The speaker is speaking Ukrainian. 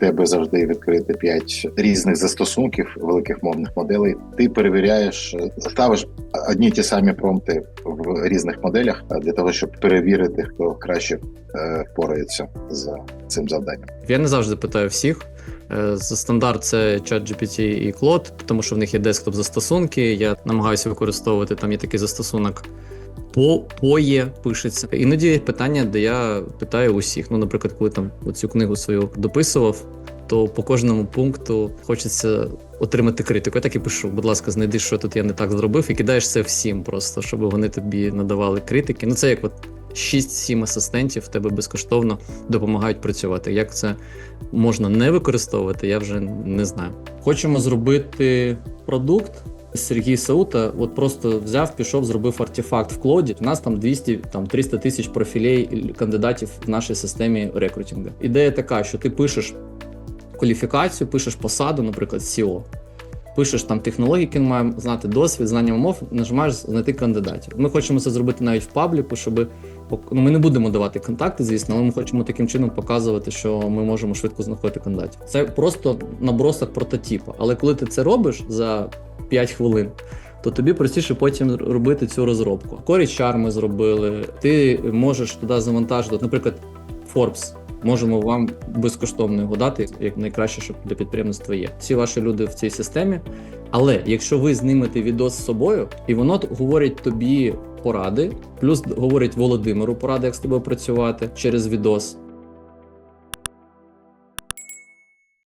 тебе завжди відкрити 5 різних застосунків великих мовних моделей. Ти перевіряєш, ставиш одні ті самі промпти в різних моделях для того, щоб перевірити, хто краще е, впорається з цим завданням. Я не завжди питаю всіх. Е, стандарт це ChatGPT і Claude, тому що в них є десктоп застосунки. Я намагаюся використовувати там є такий застосунок. По поє пишеться. Іноді є питання, де я питаю усіх. Ну, наприклад, коли там цю книгу свою дописував, то по кожному пункту хочеться отримати критику. Я так і пишу, будь ласка, знайди, що тут я не так зробив, і кидаєш це всім просто, щоб вони тобі надавали критики. Ну, це як от 6-7 асистентів тебе безкоштовно допомагають працювати. Як це можна не використовувати, я вже не знаю. Хочемо зробити продукт. Сергій Саута от просто взяв, пішов, зробив артефакт в клоді. У нас там 200, там 300 тисяч профілей кандидатів в нашій системі рекрутингу. Ідея така, що ти пишеш кваліфікацію, пишеш посаду, наприклад, SEO. Пишеш там технології, які маємо знати досвід, знання мов, нажимаєш знайти кандидатів. Ми хочемо це зробити навіть в пабліку, щоб ну, ми не будемо давати контакти, звісно, але ми хочемо таким чином показувати, що ми можемо швидко знаходити кандидатів. Це просто набросок прототипу. Але коли ти це робиш за 5 хвилин, то тобі простіше потім робити цю розробку. Корічар ми зробили. Ти можеш туди завантажити, наприклад, Forbes. Можемо вам безкоштовно його дати, як найкраще, щоб для підприємництва є. Всі ваші люди в цій системі. Але якщо ви знімете відос з собою, і воно говорить тобі поради, плюс говорить Володимиру поради, як з тобою працювати через відос.